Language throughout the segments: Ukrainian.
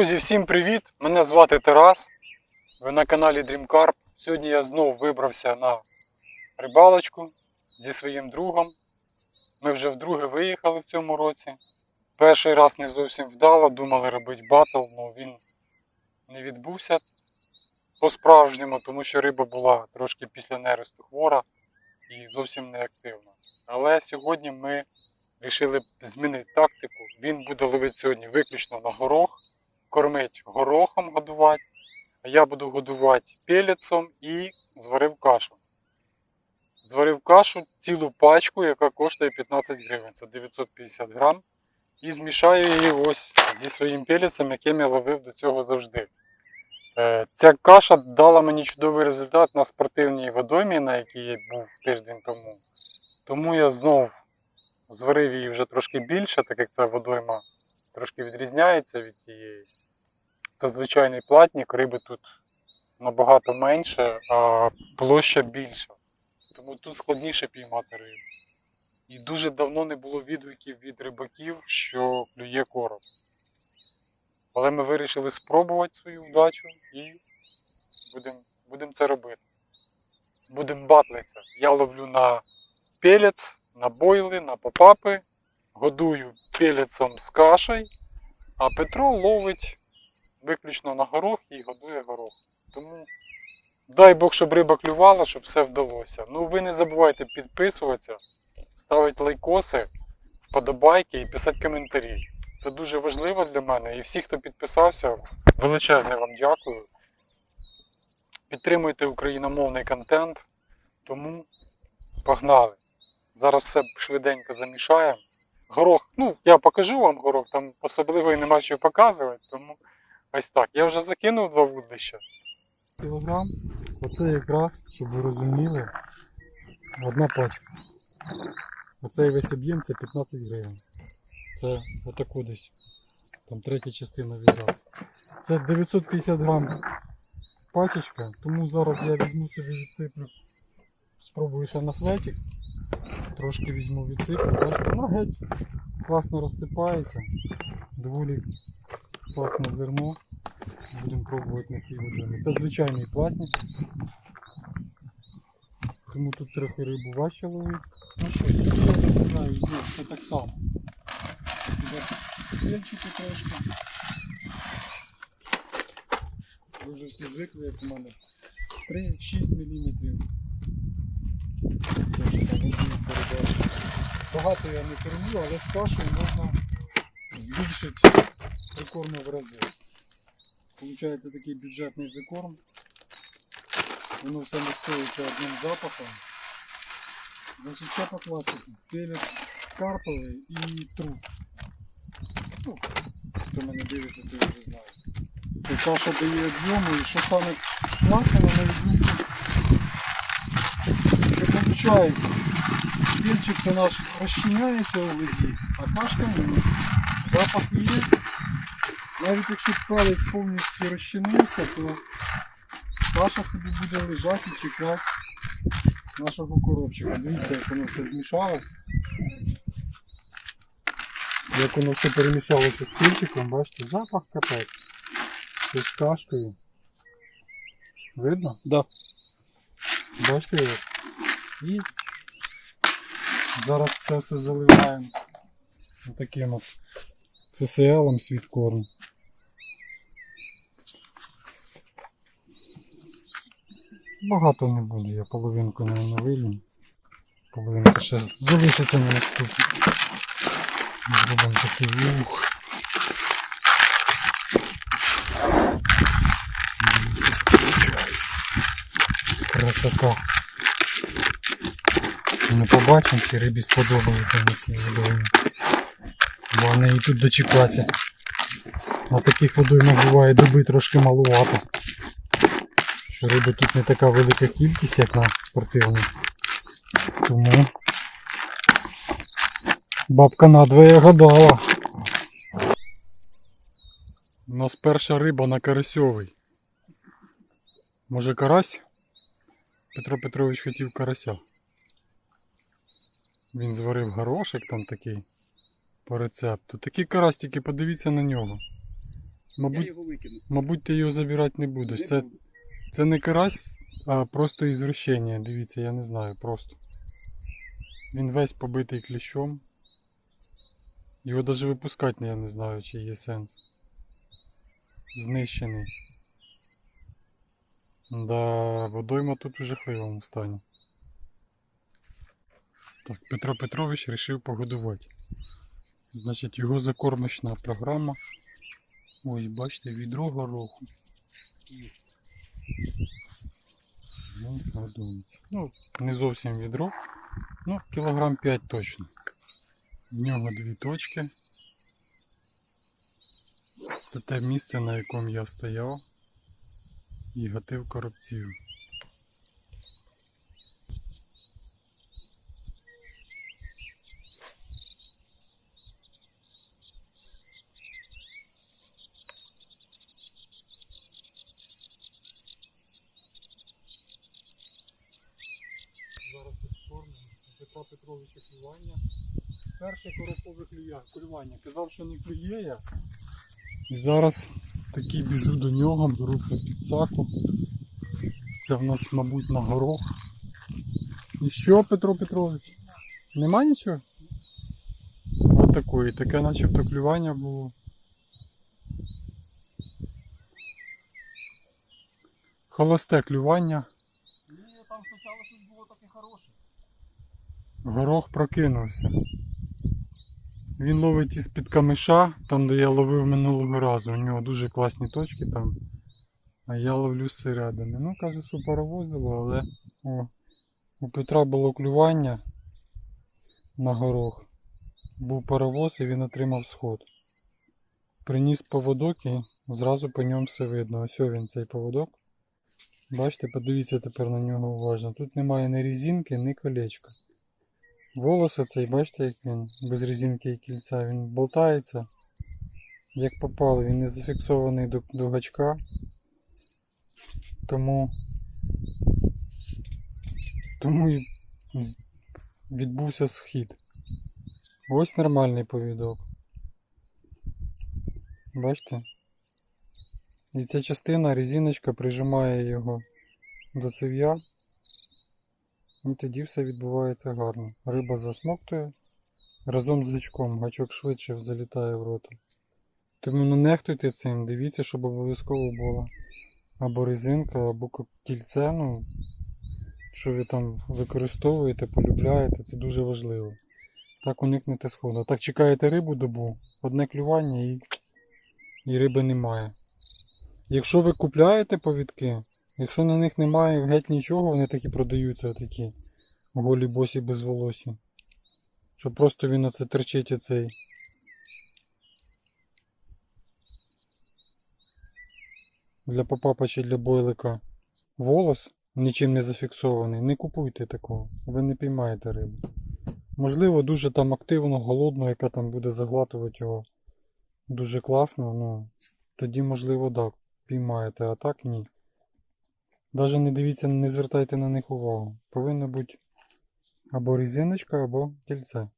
Друзі, всім привіт! Мене звати Тарас. Ви на каналі Dream Carp. Сьогодні я знову вибрався на рибалочку зі своїм другом. Ми вже вдруге виїхали в цьому році. Перший раз не зовсім вдало, думали робити батл, але він не відбувся по-справжньому, тому що риба була трошки після нересту хвора і зовсім не активна. Але сьогодні ми вирішили змінити тактику. Він буде ловити сьогодні виключно на горох кормить горохом годувати, а я буду годувати пелецом і зварив кашу. Зварив кашу цілу пачку, яка коштує 15 гривень, це 950 грам. І змішаю її ось зі своїм пелецем, яким я ловив до цього завжди. Е, Ця каша дала мені чудовий результат на спортивній водоймі, на якій я був тиждень тому. Тому я знов зварив її вже трошки більше, так як ця водойма трошки відрізняється від тієї. Це звичайний платник, риби тут набагато менше, а площа більша. Тому тут складніше піймати рибу. І дуже давно не було відгуків від рибаків, що клює короб. Але ми вирішили спробувати свою вдачу і будемо будем це робити. Будемо батлитися. Я ловлю на пелець, на бойли, на попапи, годую пелецом з кашею, а Петро ловить виключно на горох і годує горох. Тому дай Бог, щоб риба клювала, щоб все вдалося. Ну ви не забувайте підписуватися, ставити лайкоси, вподобайки і писати коментарі. Це дуже важливо для мене. І всі, хто підписався, величезне вам дякую. Підтримуйте україномовний контент. Тому погнали. Зараз все швиденько замішаємо. Горох, ну, я покажу вам горох, там особливо і нема що показувати, тому ось так. Я вже закинув два вудлища. Кілограм. Оце якраз, щоб ви розуміли, одна пачка. Оцей весь об'єм це 15 гривень. Це отаку десь. Там третя частина відра. Це 950 грам пачечка, тому зараз я візьму собі відсиплю. Спробую ще на флетик. Трошки візьму відсиплю. Бачите, ну геть класно розсипається. Доволі класне зерно. Будемо пробувати на цій водоймі. Це звичайний платник. Тому тут трохи рибу важче ловить. Ну що, сюди я не йде все так само. Сюди трошки. Ви вже всі звикли, як у мене 3-6 мм. Теж там можливо передати. Багато я не кормлю, але з кашею можна збільшити прикорми в рази. Получається такий бюджетний закорм. Воно все не стоїть одним запахом. Значить, це по класиці. Пелець карповий і труп. Ну, хто мене дивиться, той вже знає. Каша дає об'єму і що саме класно, на мою що виходить, Пільчик це наш розчиняється у воді, а кашка ні. Запах є. Навіть якщо палець повністю розчинився, то каша собі буде лежати і чекати нашого коробчика. Дивіться, як воно все змішалось. Як воно все перемішалося з пільчиком, бачите, запах капець. Це з кашкою. Видно? Да. Бачите як? І зараз це все заливаємо таким от CCL світкорм. Багато не буде, я половинку не, не. Половинка ще залишиться на наступні. Зробимо такий ух. Красота. Ми побачимо, чи рибі сподобається на цій водоймі. Бо вони і тут дочекаться. На таких водоймах буває доби трошки малувато. Що риби тут не така велика кількість, як на спортивній. Тому бабка надвоє гадала. У нас перша риба на карасьовий. Може карась? Петро Петрович хотів карася. Він зварив горошек там такий по рецепту. Такий карась, тільки подивіться на нього. Я Мабуть, його викину. мабуть, ти його забирати не будеш. Не Це, буду. це не карась, а просто ізвращення. Дивіться, я не знаю, просто. Він весь побитий кліщом. Його навіть випускати я не знаю, чи є сенс. Знищений. Да, водойма тут у жахливому стані. Так, Петро Петрович вирішив погодувати. Значить, його закормочна програма. Ось, бачите, відро гороху. Ну. Ну, не зовсім відро. Ну, кілограм 5 точно. В нього дві точки. Це те місце, на якому я стояв і гатив коробців. Зараз оформимо Петра Петровича клювання. Перше коропове клювання. Казав, що не клює я. І зараз такий біжу до нього, беру під саку. Це в нас, мабуть, на горох. І що, Петро Петрович? Нема нічого? Ось такої, таке начебто клювання було. Холосте клювання. Ні, там спочатку щось було таке хороше. Горох прокинувся. Він ловить із-під камиша, там де я ловив минулого разу. У нього дуже класні точки там. А я ловлю зсередини. Ну, каже, що паровозило, але о, у Петра було клювання на горох. Був паровоз і він отримав сход. Приніс поводок і зразу по ньому все видно. Ось він цей поводок. Бачите, подивіться тепер на нього уважно. Тут немає ні резинки, ні колечка. Волос оцей, бачите, як він без резинки і кільця, він болтається. Як попало, він не зафіксований до, до гачка. Тому. Тому і відбувся схід. Ось нормальний повідок. Бачите? І ця частина, резиночка прижимає його до цев'я. І тоді все відбувається гарно. Риба засмоктує разом з гачком. Гачок швидше залітає в рот. Тому не нехтуйте цим, дивіться, щоб обов'язково була або резинка, або кільце. Ну, що ви там використовуєте, полюбляєте, це дуже важливо. Так уникнете сходу. Так чекаєте рибу добу, одне клювання і, і риби немає. Якщо ви купляєте повідки, Якщо на них немає геть нічого, вони такі продаються такі голі босі без волосі. Що просто він оце терчить оцей. Для попапа чи для бойлика волос нічим не зафіксований. Не купуйте такого, ви не піймаєте рибу. Можливо, дуже там активно, голодно, яка там буде заглатувати його дуже класно, ну тоді, можливо, так, піймаєте, а так ні. Даже не дивіться, не звертайте на них увагу. Повинна бути або резиночка, або кільце.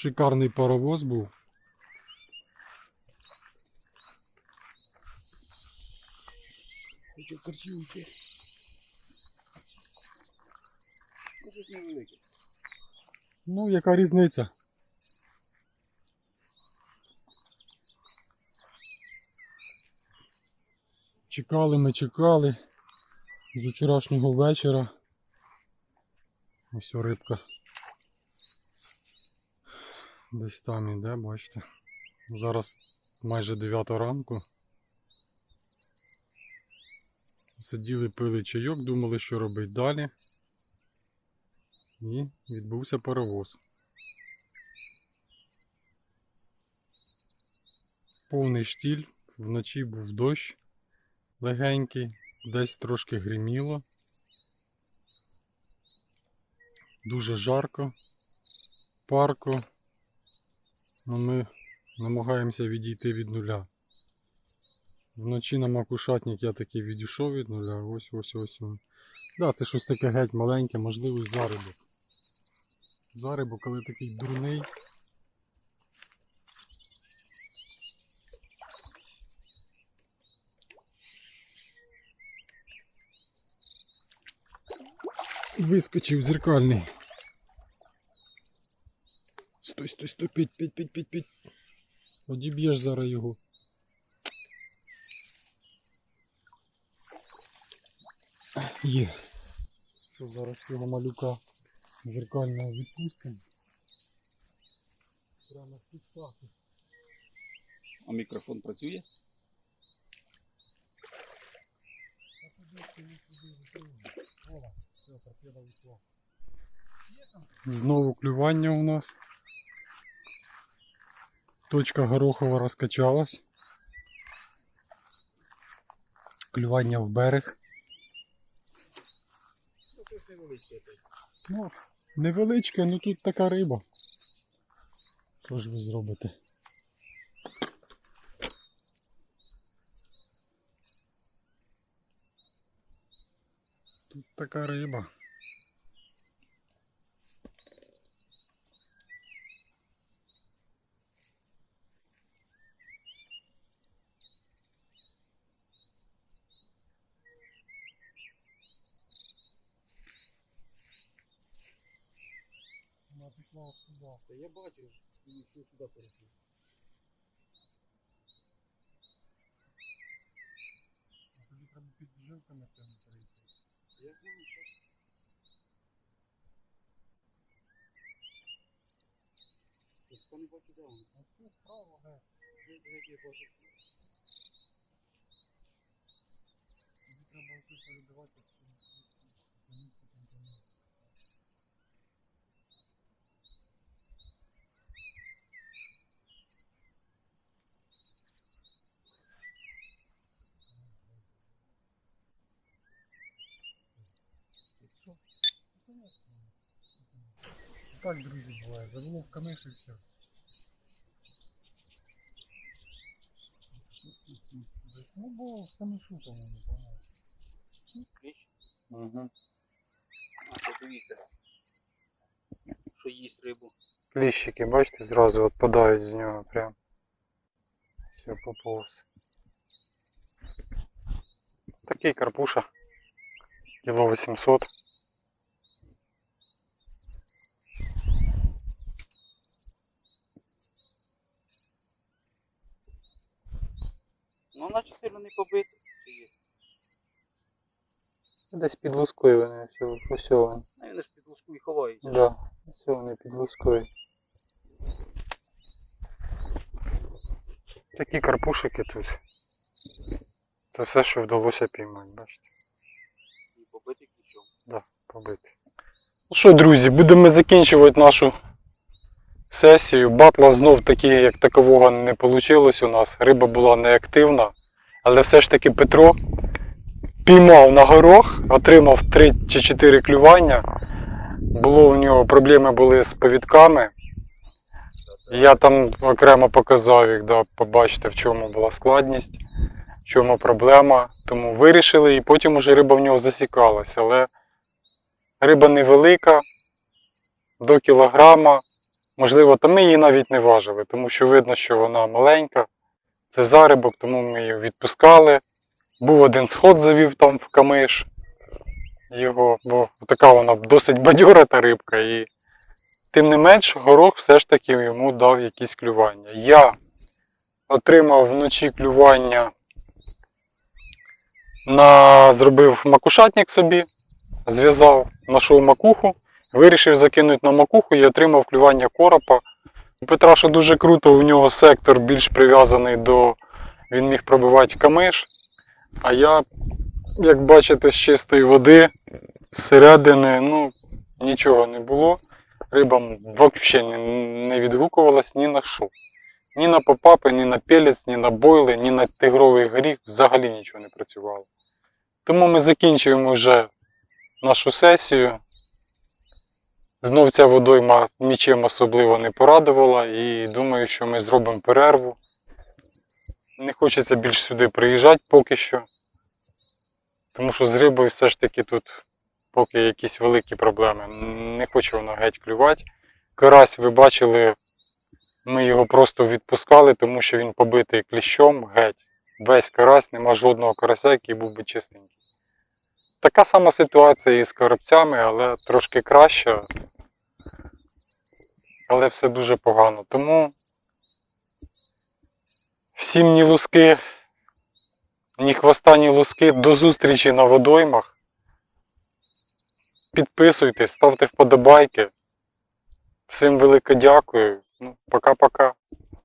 Шикарний паровоз був. Хочу корчівки. Ну. Ну, яка різниця? Чекали ми, чекали з вчорашнього вечора. Ось рибка. Десь там іде, бачите. Зараз майже 9 ранку. Сиділи, пили чайок, думали, що робити далі. І відбувся паровоз. Повний штіль, вночі був дощ легенький, десь трошки гриміло. Дуже жарко, парко. Ну, ми намагаємося відійти від нуля. Вночі на макушатник я таки відійшов від нуля. Ось ось ось. він. Да, це щось таке геть маленьке, можливо, зарибок. Зарибок, але такий дурний. Вискочив зеркальний. Стой, стой, стой, пить, пить, пить, пить, пить. Одіб'єш зараз його. Є. Що зараз цього малюка зеркального відпустимо. Прямо з фіксати. А мікрофон працює? Знову клювання у нас. Точка горохова розкачалась. Клювання в берег. Ну, невеличке, ну тут така риба. Що ж ви зробите? Тут така риба. Я бачу, що все сюди перейшло. А тобі треба під жилками це не перейти. Я знаю, що. Я не бачу, де воно. А це справа, де? Де- де я бачу? Тобі треба оце перебивати. Так, друзі, буває. Завело в і все. Десь, ну, бо в камишу, по-моєму, по-моєму. Кліщ? Угу. А, це дивіться. Що їсть рибу. Кліщики, бачите, зразу відпадають з нього прям. Все, поповз. Такий карпуша. Кіло 800. Ну, наче сильно не. Чи є? Десь під лускою вони, все, ось вони. А вони ж під луску і ховаються. Да, все вони під лускою. Такі карпушики тут. Це все, що вдалося піймати, бачите. І побитий ключом. побити. Ну що, друзі, будемо закінчувати нашу сесію. Батла знов таки, як такового не вийшло у нас. Риба була неактивна. Але все ж таки Петро піймав на горох, отримав 3 чи 4 клювання. Було у нього проблеми були з повідками. Я там окремо показав їх, да, побачите, в чому була складність, в чому проблема. Тому вирішили і потім уже риба в нього засікалась. Але Риба невелика, до кілограма. Можливо, та ми її навіть не важили, тому що видно, що вона маленька. Це зарибок, тому ми її відпускали. Був один сход завів там в камиш його, бо така вона досить бадьора та рибка. І тим не менш, горох все ж таки йому дав якісь клювання. Я отримав вночі клювання на зробив макушатник собі, зв'язав, знайшов макуху, вирішив закинути на макуху і отримав клювання коропа. Петра що дуже круто, у нього сектор більш прив'язаний до. Він міг пробивати камиш. А я, як бачите, з чистої води, зсередини, ну, нічого не було. Риба взагалі не, відгукувалась ні на що. Ні на попапи, ні на пелець, ні на бойли, ні на тигровий горіх взагалі нічого не працювало. Тому ми закінчуємо вже нашу сесію. Знов ця водойма нічим особливо не порадувала і думаю, що ми зробимо перерву. Не хочеться більш сюди приїжджати поки що. Тому що з рибою все ж таки тут поки якісь великі проблеми. Не хоче воно геть клювати. Карась, ви бачили, ми його просто відпускали, тому що він побитий кліщом геть. Весь карась, нема жодного карася, який був би чистенький. Така сама ситуація і з коробцями, але трошки краща. Але все дуже погано. Тому всім ні луски, ні хвоста, ні луски. До зустрічі на водоймах. Підписуйтесь, ставте вподобайки. Всім велике дякую. Ну, пока-пока.